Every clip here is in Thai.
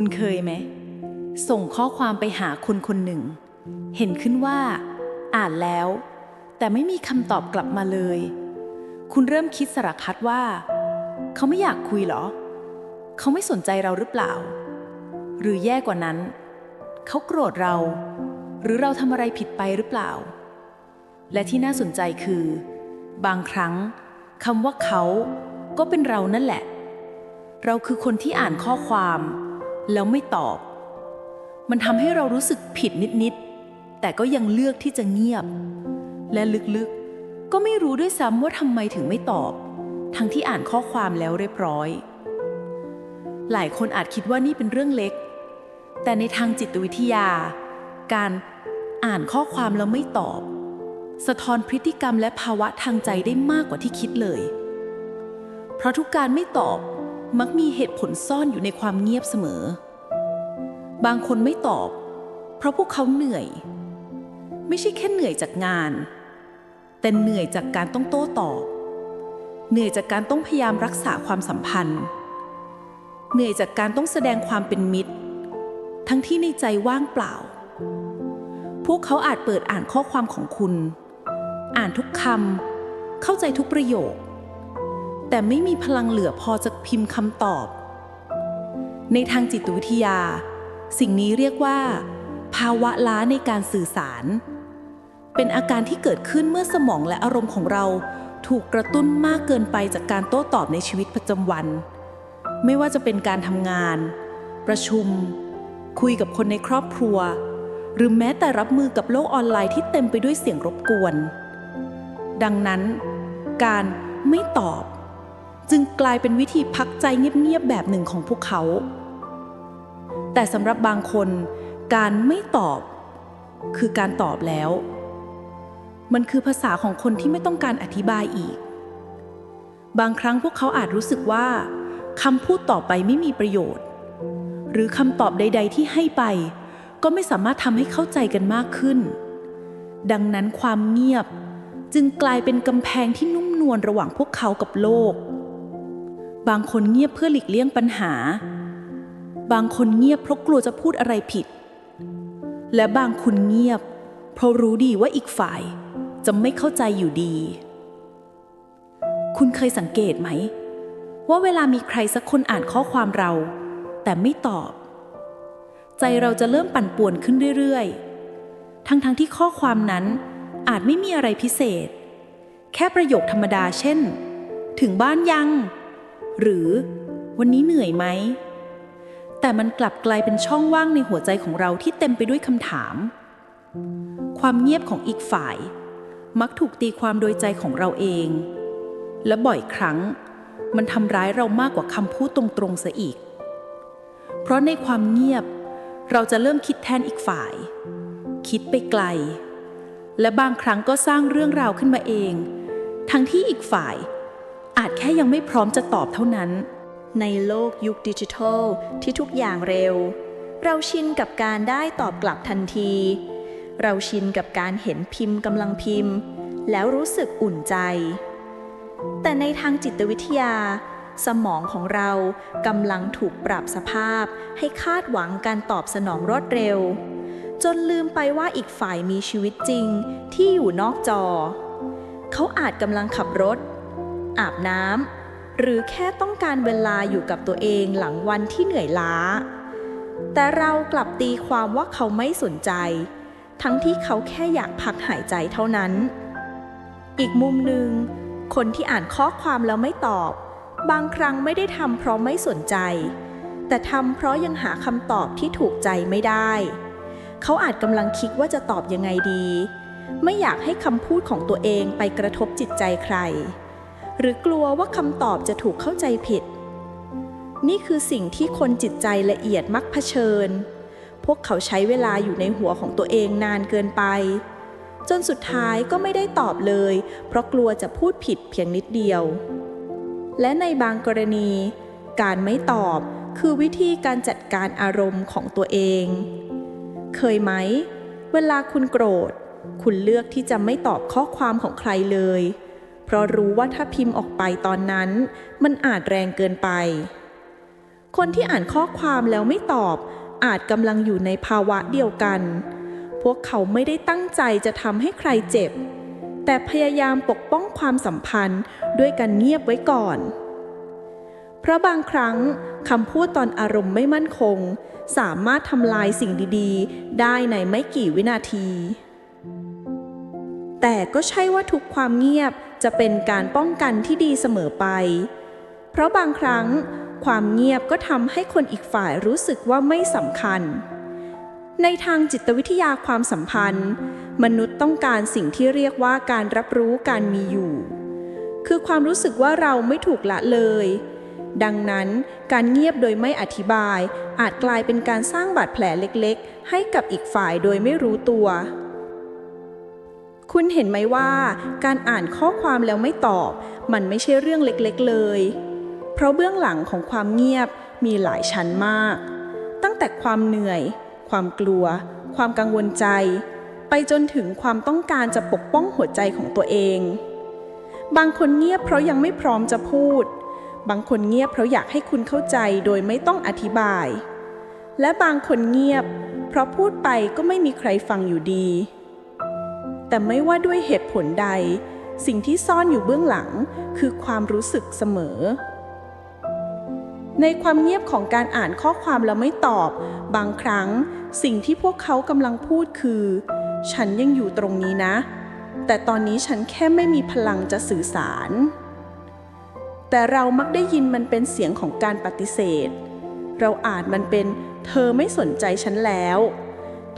คุณเคยไหม ส่งข้อความไปหาคนคนหนึ่ง เห็นขึ้นว่า อ่านแล้ว แต่ไม่มีคำตอบกลับมาเลย คุณเริ่มคิดสารพัดว่า เขาไม่อยากคุยเหรอ เขาไม่สนใจเราหรือเปล่า หรือแย่กว่านั้น เขาโกรธเรา หรือเราทำอะไรผิดไปหรือเปล่า และที่น่าสนใจคือ บางครั้งคำว่าเขาก็เป็นเรานั่นแหละ เราคือคนที่อ่านข้อความ แล้วไม่ตอบ มันทำให้เรารู้สึกผิดนิดๆ แต่ก็ยังเลือกที่จะเงียบ และลึกๆ ก็ไม่รู้ด้วยซ้ำว่าทำไมถึงไม่ตอบ ทั้งที่อ่านข้อความแล้วเรียบร้อย หลายคนอาจคิดว่านี่เป็นเรื่องเล็ก แต่ในทางจิตวิทยา การอ่านข้อความแล้วไม่ตอบ สะท้อนพฤติกรรมและภาวะทางใจได้มากกว่าที่คิดเลย เพราะทุกการไม่ตอบ มักมีเหตุผลซ่อนอยู่ในความเงียบเสมอ บางคนไม่ตอบ เพราะพวกเขาเหนื่อย ไม่ใช่แค่เหนื่อยจากงาน แต่เหนื่อยจากการต้องโต้ตอบ เหนื่อยจากการต้องพยายามรักษาความสัมพันธ์ เหนื่อยจากการต้องแสดงความเป็นมิตร ทั้งที่ในใจว่างเปล่า พวกเขาอาจเปิดอ่านข้อความของคุณ อ่านทุกคำเข้าใจทุกประโยค แต่ไม่มีพลังเหลือพอจะพิมพ์คำตอบ ในทางจิตวิทยา สิ่งนี้เรียกว่า ภาวะล้าในการสื่อสาร เป็นอาการที่เกิดขึ้นเมื่อสมองและอารมณ์ของเราถูกกระตุ้นมากเกินไปจากการโต้ตอบในชีวิตประจำวัน ไม่ว่าจะเป็นการทำงาน ประชุม คุยกับคนในครอบครัว หรือแม้แต่รับมือกับโลกออนไลน์ที่เต็มไปด้วยเสียงรบกวน ดังนั้น การไม่ตอบ จึงกลายเป็นวิธีพักใจเงียบๆแบบหนึ่งของพวกเขา แต่สำหรับบางคนการไม่ตอบคือการตอบแล้ว มันคือภาษาของคนที่ไม่ต้องการอธิบายอีก บางครั้งพวกเขาอาจรู้สึกว่าคำพูดต่อไปไม่มีประโยชน์ หรือคำตอบใด ๆ ที่ให้ไป ก็ไม่สามารถทำให้เข้าใจกันมากขึ้น ดังนั้นความเงียบจึงกลายเป็นกำแพงที่นุ่มนวลระหว่างพวกเขากับโลก บางคนเงียบเพื่อหลีกเลี่ยงปัญหา บางคนเงียบเพราะกลัวจะพูดอะไรผิด และบางคนเงียบ เพราะรู้ดีว่าอีกฝ่ายจะไม่เข้าใจอยู่ดี คุณเคยสังเกตไหม ว่าเวลามีใครสักคนอ่านข้อความเรา แต่ไม่ตอบ ใจเราจะเริ่มปั่นป่วนขึ้นเรื่อยๆ ทั้งๆทที่ข้อความนั้นอาจไม่มีอะไรพิเศษ แค่ประโยคธรรมดาเช่น ถึงบ้านยัง หรือวันนี้เหนื่อยไหม แต่มันกลับกลายเป็นช่องว่างในหัวใจของเราที่เต็มไปด้วยคำถาม ความเงียบของอีกฝ่าย มักถูกตีความโดยใจของเราเอง และบ่อยครั้งมันทำร้ายเรามากกว่าคำพูดตรงๆซะอีก เพราะในความเงียบเราจะเริ่มคิดแทนอีกฝ่าย คิดไปไกล และบางครั้งก็สร้างเรื่องราวขึ้นมาเอง ทั้งที่อีกฝ่าย อาจแค่ยังไม่พร้อมจะตอบเท่านั้น ในโลกยุคดิจิทัลที่ทุกอย่างเร็ว เราชินกับการได้ตอบกลับทันที เราชินกับการเห็นพิมพ์กำลังพิมพ์ แล้วรู้สึกอุ่นใจ แต่ในทางจิตวิทยา สมองของเรากำลังถูกปรับสภาพให้คาดหวังการตอบสนองรวดเร็ว จนลืมไปว่าอีกฝ่ายมีชีวิตจริงที่อยู่นอกจอ เขาอาจกำลังขับรถ อาบน้ำหรือแค่ต้องการเวลาอยู่กับตัวเองหลังวันที่เหนื่อยล้า แต่เรากลับตีความว่าเขาไม่สนใจ ทั้งที่เขาแค่อยากพักหายใจเท่านั้น อีกมุมหนึ่งคนที่อ่านข้อความแล้วไม่ตอบ บางครั้งไม่ได้ทำเพราะไม่สนใจ แต่ทำเพราะยังหาคำตอบที่ถูกใจไม่ได้ เขาอาจกำลังคิดว่าจะตอบยังไงดี ไม่อยากให้คำพูดของตัวเองไปกระทบจิตใจใคร หรือกลัวว่าคำตอบจะถูกเข้าใจผิด นี่คือสิ่งที่คนจิตใจละเอียดมักเผชิญ พวกเขาใช้เวลาอยู่ในหัวของตัวเองนานเกินไป จนสุดท้ายก็ไม่ได้ตอบเลย เพราะกลัวจะพูดผิดเพียงนิดเดียว และในบางกรณี การไม่ตอบคือวิธีการจัดการอารมณ์ของตัวเอง เคยไหม เวลาคุณโกรธ คุณเลือกที่จะไม่ตอบข้อความของใครเลย เพราะรู้ว่าถ้าพิมพ์ออกไปตอนนั้น มันอาจแรงเกินไป คนที่อ่านข้อความแล้วไม่ตอบ อาจกำลังอยู่ในภาวะเดียวกัน พวกเขาไม่ได้ตั้งใจจะทำให้ใครเจ็บ แต่พยายามปกป้องความสัมพันธ์ด้วยการเงียบไว้ก่อน เพราะบางครั้งคำพูดตอนอารมณ์ไม่มั่นคง สามารถทำลายสิ่งดีๆ ได้ในไม่กี่วินาที แต่ก็ใช่ว่าทุกความเงียบ จะเป็นการป้องกันที่ดีเสมอไป เพราะบางครั้งความเงียบก็ทำให้คนอีกฝ่ายรู้สึกว่าไม่สำคัญ ในทางจิตวิทยาความสัมพันธ์ มนุษย์ต้องการสิ่งที่เรียกว่าการรับรู้การมีอยู่ คือความรู้สึกว่าเราไม่ถูกละเลย ดังนั้นการเงียบโดยไม่อธิบาย อาจกลายเป็นการสร้างบาดแผลเล็กๆ ให้กับอีกฝ่ายโดยไม่รู้ตัว คุณเห็นไหมว่าการอ่านข้อความแล้วไม่ตอบ มันไม่ใช่เรื่องเล็กๆเลย เพราะเบื้องหลังของความเงียบมีหลายชั้นมาก ตั้งแต่ความเหนื่อย ความกลัว ความกังวลใจ ไปจนถึงความต้องการจะปกป้องหัวใจของตัวเอง บางคนเงียบเพราะยังไม่พร้อมจะพูด บางคนเงียบเพราะอยากให้คุณเข้าใจโดยไม่ต้องอธิบาย และบางคนเงียบ เพราะพูดไปก็ไม่มีใครฟังอยู่ดี แต่ไม่ว่าด้วยเหตุผลใด สิ่งที่ซ่อนอยู่เบื้องหลังคือความรู้สึกเสมอ ในความเงียบของการอ่านข้อความแล้วไม่ตอบ บางครั้งสิ่งที่พวกเขากำลังพูดคือ ฉันยังอยู่ตรงนี้นะ แต่ตอนนี้ฉันแค่ไม่มีพลังจะสื่อสาร แต่เรามักได้ยินมันเป็นเสียงของการปฏิเสธ เราอาจมันเป็นเธอไม่สนใจฉันแล้ว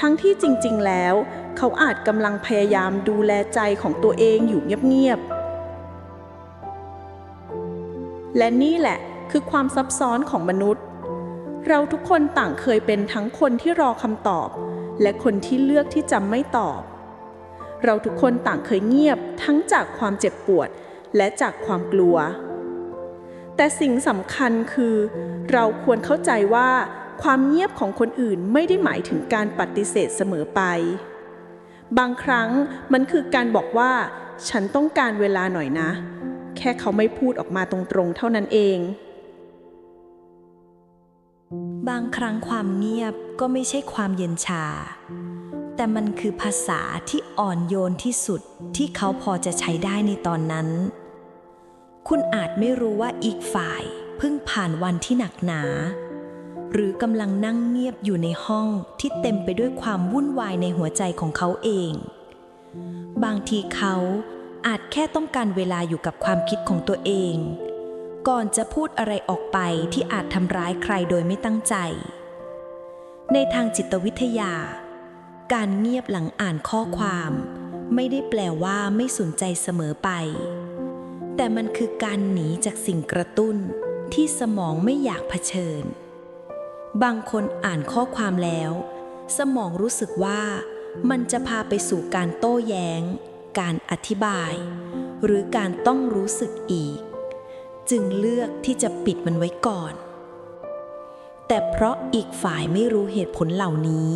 ทั้งที่จริงๆ แล้ว เขาอาจกำลังพยายามดูแลใจของตัวเองอยู่เงียบๆ และนี่แหละคือความซับซ้อนของมนุษย์ เราทุกคนต่างเคยเป็นทั้งคนที่รอคำตอบ และคนที่เลือกที่จะไม่ตอบ เราทุกคนต่างเคยเงียบทั้งจากความเจ็บปวดและจากความกลัว แต่สิ่งสำคัญคือ เราควรเข้าใจว่า ความเงียบของคนอื่นไม่ได้หมายถึงการปฏิเสธเสมอไป บางครั้งมันคือการบอกว่า ฉันต้องการเวลาหน่อยนะ แค่เขาไม่พูดออกมาตรงๆ เท่านั้นเอง บางครั้งความเงียบก็ไม่ใช่ความเย็นชา แต่มันคือภาษาที่อ่อนโยนที่สุดที่เขาพอจะใช้ได้ในตอนนั้น คุณอาจไม่รู้ว่าอีกฝ่ายเพิ่งผ่านวันที่หนักหนา หรือกำลังนั่งเงียบอยู่ในห้องที่เต็มไปด้วยความวุ่นวายในหัวใจของเขาเอง บางทีเขาอาจแค่ต้องการเวลาอยู่กับความคิดของตัวเอง ก่อนจะพูดอะไรออกไปที่อาจทำร้ายใครโดยไม่ตั้งใจ ในทางจิตวิทยา การเงียบหลังอ่านข้อความ ไม่ได้แปลว่าไม่สนใจเสมอไป แต่มันคือการหนีจากสิ่งกระตุ้นที่สมองไม่อยากเผชิญ บางคนอ่านข้อความแล้ว สมองรู้สึกว่ามันจะพาไปสู่การโต้แย้ง การอธิบาย หรือการต้องรู้สึกอีก จึงเลือกที่จะปิดมันไว้ก่อน แต่เพราะอีกฝ่ายไม่รู้เหตุผลเหล่านี้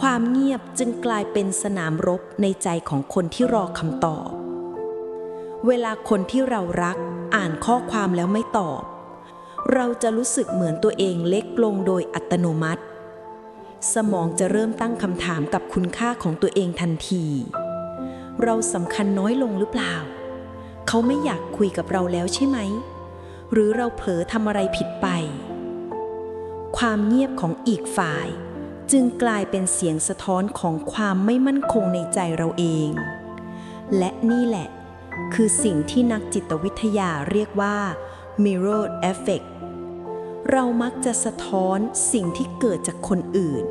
ความเงียบจึงกลายเป็นสนามรบในใจของคนที่รอคำตอบ เวลาคนที่เรารักอ่านข้อความแล้วไม่ตอบ เราจะรู้สึกเหมือนตัวเองเล็กลงโดยอัตโนมัติ สมองจะเริ่มตั้งคำถามกับคุณค่าของตัวเองทันที เราสำคัญน้อยลงหรือเปล่า เขาไม่อยากคุยกับเราแล้วใช่ไหม หรือเราเผลอทำอะไรผิดไป ความเงียบของอีกฝ่ายจึงกลายเป็นเสียงสะท้อนของความไม่มั่นคงในใจเราเอง และนี่แหละ คือสิ่งที่นักจิตวิทยาเรียกว่า mirror effect เรามักจะสะท้อนสิ่งที่เกิดจากคนอื่น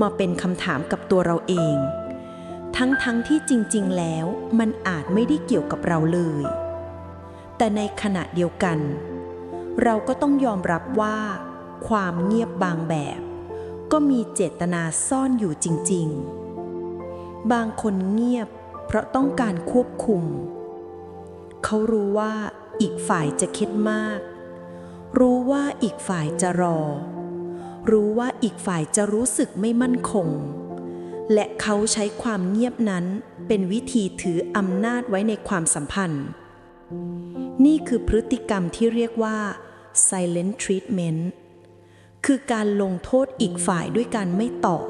มาเป็นคำถามกับตัวเราเอง ทั้งๆทที่จริง ๆ แล้วมันอาจไม่ได้เกี่ยวกับเราเลย แต่ในขณะเดียวกัน เราก็ต้องยอมรับว่า ความเงียบบางแบบ ก็มีเจตนาซ่อนอยู่จริง ๆ บางคนเงียบเพราะต้องการควบคุม เขารู้ว่า อีกฝ่ายจะคิดมาก รู้ว่าอีกฝ่ายจะรอ รู้ว่าอีกฝ่ายจะรู้สึกไม่มั่นคง และเขาใช้ความเงียบนั้นเป็นวิธีถืออำนาจไว้ในความสัมพันธ์ นี่คือพฤติกรรมที่เรียกว่า silent treatment คือการลงโทษอีกฝ่ายด้วยการไม่ตอบ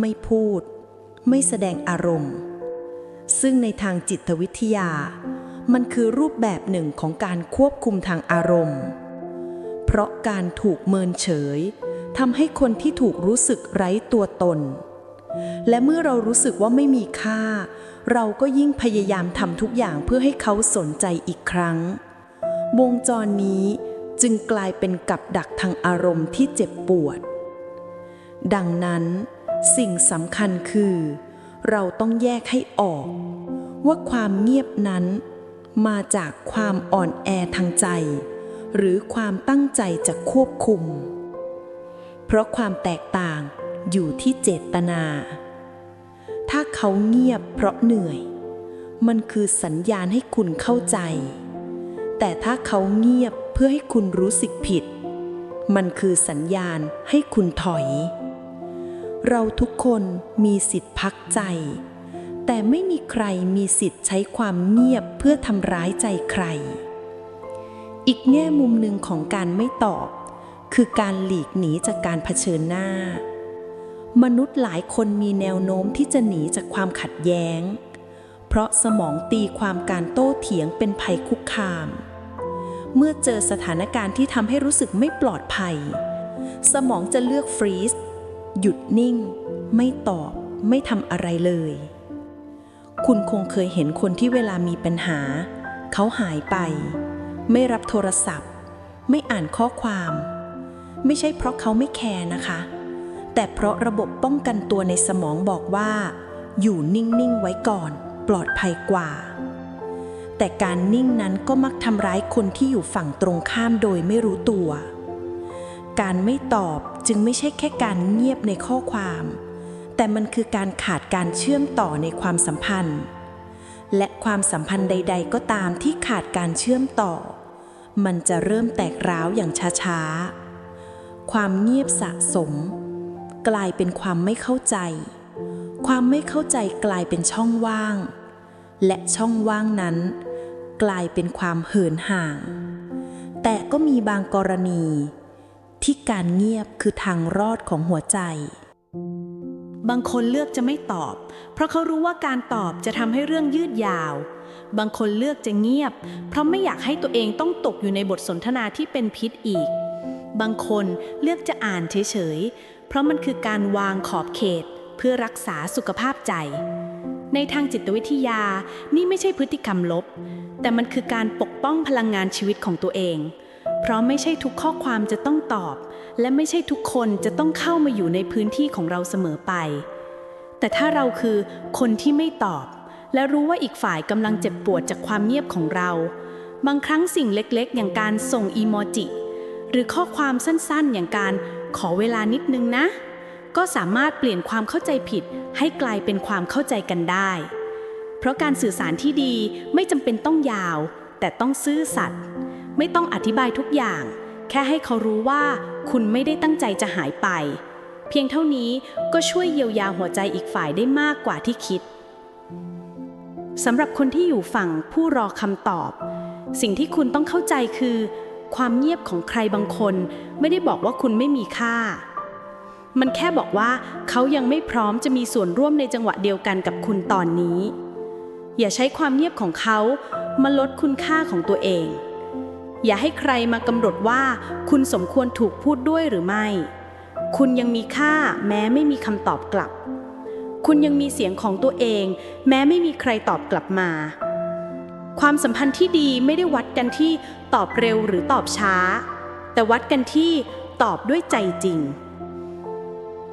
ไม่พูด ไม่แสดงอารมณ์ ซึ่งในทางจิตวิทยา มันคือรูปแบบหนึ่งของการควบคุมทางอารมณ์ เพราะการถูกเมินเฉยทำให้คนที่ถูกรู้สึกไร้ตัวตน และเมื่อเรารู้สึกว่าไม่มีค่า เราก็ยิ่งพยายามทำทุกอย่างเพื่อให้เขาสนใจอีกครั้ง วงจรนี้จึงกลายเป็นกับดักทางอารมณ์ที่เจ็บปวด ดังนั้นสิ่งสำคัญคือ เราต้องแยกให้ออก ว่าความเงียบนั้น มาจากความอ่อนแอทางใจ หรือความตั้งใจจะควบคุม เพราะความแตกต่างอยู่ที่เจตนา ถ้าเขาเงียบเพราะเหนื่อย มันคือสัญญาณให้คุณเข้าใจ แต่ถ้าเขาเงียบเพื่อให้คุณรู้สึกผิด มันคือสัญญาณให้คุณถอย เราทุกคนมีสิทธิ์พักใจ แต่ไม่มีใครมีสิทธิ์ใช้ความเงียบเพื่อทำร้ายใจใคร อีกแง่มุมหนึ่งของการไม่ตอบ คือการหลีกหนีจากการเผชิญหน้า มนุษย์หลายคนมีแนวโน้มที่จะหนีจากความขัดแย้ง เพราะสมองตีความการโต้เถียงเป็นภัยคุกคาม เมื่อเจอสถานการณ์ที่ทำให้รู้สึกไม่ปลอดภัย สมองจะเลือกฟรีซหยุดนิ่ง ไม่ตอบ ไม่ทำอะไรเลย คุณคงเคยเห็นคนที่เวลามีปัญหา เขาหายไป ไม่รับโทรศัพท์ ไม่อ่านข้อความ ไม่ใช่เพราะเขาไม่แคร์นะคะ แต่เพราะระบบป้องกันตัวในสมองบอกว่า อยู่นิ่ง ๆ ไว้ก่อน ปลอดภัยกว่า แต่การนิ่งนั้นก็มักทำร้ายคนที่อยู่ฝั่งตรงข้ามโดยไม่รู้ตัว การไม่ตอบจึงไม่ใช่แค่การเงียบในข้อความ แต่มันคือการขาดการเชื่อมต่อในความสัมพันธ์ และความสัมพันธ์ใด ๆ ก็ตามที่ขาดการเชื่อมต่อ มันจะเริ่มแตกร้าวอย่างช้าๆ ความเงียบสะสม กลายเป็นความไม่เข้าใจ ความไม่เข้าใจกลายเป็นช่องว่าง และช่องว่างนั้น กลายเป็นความเหินห่าง แต่ก็มีบางกรณี ที่การเงียบคือทางรอดของหัวใจ บางคนเลือกจะไม่ตอบ เพราะเขารู้ว่าการตอบจะทำให้เรื่องยืดยาว บางคนเลือกจะเงียบ เพราะไม่อยากให้ตัวเองต้องตกอยู่ในบทสนทนาที่เป็นพิษอีก บางคนเลือกจะอ่านเฉยๆ เพราะมันคือการวางขอบเขต เพื่อรักษาสุขภาพใจ ในทางจิตวิทยานี่ไม่ใช่พฤติกรรมลบ แต่มันคือการปกป้องพลังงานชีวิตของตัวเอง เพราะไม่ใช่ทุกข้อความจะต้องตอบ และไม่ใช่ทุกคนจะต้องเข้ามาอยู่ในพื้นที่ของเราเสมอไป แต่ถ้าเราคือคนที่ไม่ตอบ และรู้ว่าอีกฝ่ายกำลังเจ็บปวดจากความเงียบของเรา บางครั้งสิ่งเล็กๆ อย่างการส่งอีโมจิ หรือข้อความสั้นๆ อย่างการขอเวลานิดนึงนะ ก็สามารถเปลี่ยนความเข้าใจผิด ให้กลายเป็นความเข้าใจกันได้ เพราะการสื่อสารที่ดีไม่จำเป็นต้องยาว แต่ต้องซื่อสัตย์ ไม่ต้องอธิบายทุกอย่าง แค่ให้เขารู้ว่าคุณไม่ได้ตั้งใจจะหายไป เพียงเท่านี้ก็ช่วยเยียวยาหัวใจอีกฝ่ายได้มากกว่าที่คิดสำหรับคนที่อยู่ฝั่งผู้รอคำตอบ สิ่งที่คุณต้องเข้าใจคือ ความเงียบของใครบางคน ไม่ได้บอกว่าคุณไม่มีค่า มันแค่บอกว่าเขายังไม่พร้อมจะมีส่วนร่วมในจังหวะเดียวกันกับคุณตอนนี้ อย่าใช้ความเงียบของเขามาลดคุณค่าของตัวเอง อย่าให้ใครมากำหนดว่าคุณสมควรถูกพูดด้วยหรือไม่ คุณยังมีค่าแม้ไม่มีคำตอบกลับ คุณยังมีเสียงของตัวเอง แม้ไม่มีใครตอบกลับมา ความสัมพันธ์ที่ดีไม่ได้วัดกันที่ตอบเร็วหรือตอบช้า แต่วัดกันที่ตอบด้วยใจจริง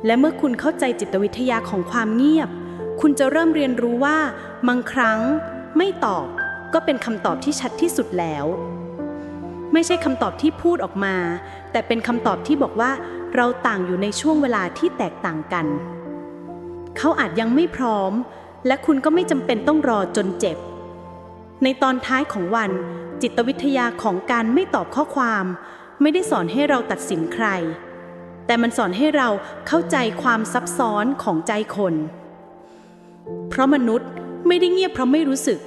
และเมื่อคุณเข้าใจจิตวิทยาของความเงียบ คุณจะเริ่มเรียนรู้ว่าบางครั้งไม่ตอบก็เป็นคำตอบที่ชัดที่สุดแล้ว ไม่ใช่คำตอบที่พูดออกมา แต่เป็นคำตอบที่บอกว่าเราต่างอยู่ในช่วงเวลาที่แตกต่างกัน เขาอาจยังไม่พร้อม และคุณก็ไม่จำเป็นต้องรอจนเจ็บ ในตอนท้ายของวัน จิตวิทยาของการไม่ตอบข้อความ ไม่ได้สอนให้เราตัดสินใคร แต่มันสอนให้เราเข้าใจความซับซ้อนของใจคน เพราะมนุษย์ไม่ได้เงียบเพราะไม่รู้สึก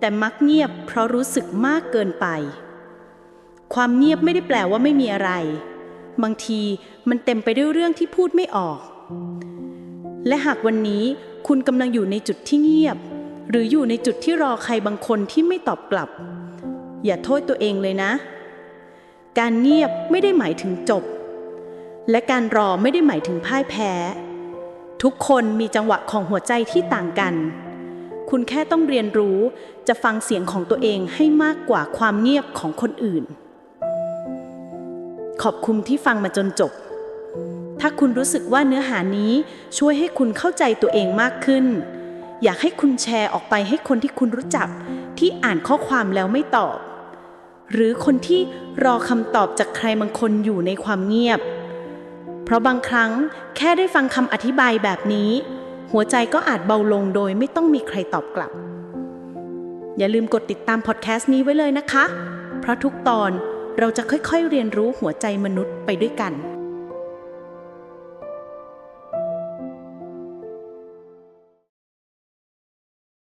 แต่มักเงียบเพราะรู้สึกมากเกินไป ความเงียบไม่ได้แปลว่าไม่มีอะไร บางทีมันเต็มไปด้วยเรื่องที่พูดไม่ออก และหากวันนี้คุณกำลังอยู่ในจุดที่เงียบ หรืออยู่ในจุดที่รอใครบางคนที่ไม่ตอบกลับ อย่าโทษตัวเองเลยนะ การเงียบไม่ได้หมายถึงจบ และการรอไม่ได้หมายถึงพ่ายแพ้ ทุกคนมีจังหวะของหัวใจที่ต่างกัน คุณแค่ต้องเรียนรู้จะฟังเสียงของตัวเองให้มากกว่าความเงียบของคนอื่น ขอบคุณที่ฟังมาจนจบ ถ้าคุณรู้สึกว่าเนื้อหานี้ช่วยให้คุณเข้าใจตัวเองมากขึ้น อยากให้คุณแชร์ออกไปให้คนที่คุณรู้จัก ที่อ่านข้อความแล้วไม่ตอบ หรือคนที่รอคำตอบจากใครบางคนอยู่ในความเงียบ เพราะบางครั้งแค่ได้ฟังคำอธิบายแบบนี้ หัวใจก็อาจเบาลงโดยไม่ต้องมีใครตอบกลับ อย่าลืมกดติดตามพอดแคสต์นี้ไว้เลยนะคะ เพราะทุกตอน เราจะค่อยๆเรียนรู้หัวใจมนุษย์ไปด้วยกัน